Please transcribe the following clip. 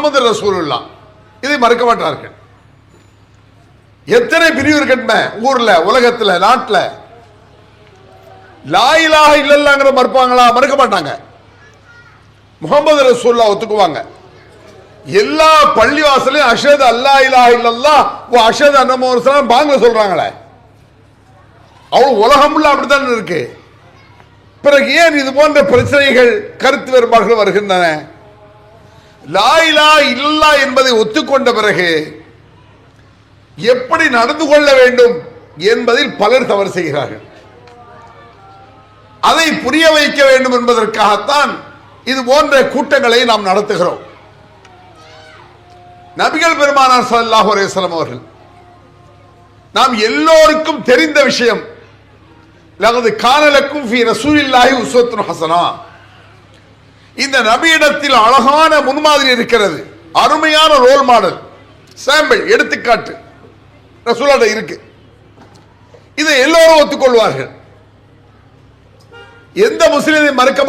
முகமது ரசூலுல்லா. இதை மறுக்க மாட்டார்கள். எத்தனை பிரிவு இருக்கட்மே ஊர்ல உலகத்துல நாட்டில். லாயிலாக இல்லைங்கிற மறுப்பாங்களா? மறுக்க மாட்டாங்க. முகமது ரசூல்லா ஒத்துக்குவாங்க. எல்லா பள்ளிவாசலையும் அஷத் அல்லா இலா இல்லல்லா ஓ அஷத் அன்னமோசலாம் பாங்க சொல்றாங்களே. அவ்வளவு உலகமுள்ள அப்படித்தான் இருக்கு. பிறகு ஏன் இது போன்ற பிரச்சனைகள் கருத்து வேறுபாடுகள் வருகின்றன? லாயிலா இல்லா என்பதை ஒத்துக்கொண்ட பிறகு எப்படி நடந்து கொள்ள வேண்டும் என்பதில் பலர் தவறு செய்கிறார்கள். அதை புரிய வைக்க வேண்டும் என்பதற்காகத்தான் இது போன்ற கூட்டங்களை நாம் நடத்துகிறோம். நபிகள் பெருமானார் ஸல்லல்லாஹு அலேஸ்லம் அவர்கள் நாம் எல்லோருக்கும் தெரிந்த விஷயம் லகது கானலக்கும் ஃபி ரசூலில்லாஹி உஸ்வத்துன் ஹசனா. இந்த நபியிடத்தில் அழகான முன்மாதிரி இருக்கிறது. அருமையான ரோல் மாடல் சாம்பிள் எடுத்துக்காட்டு. ரசூலாட இருக்கு. இதை எல்லோரும் ஒத்துக்கொள்வார்கள். எந்த முஸ்லீமை மறுக்க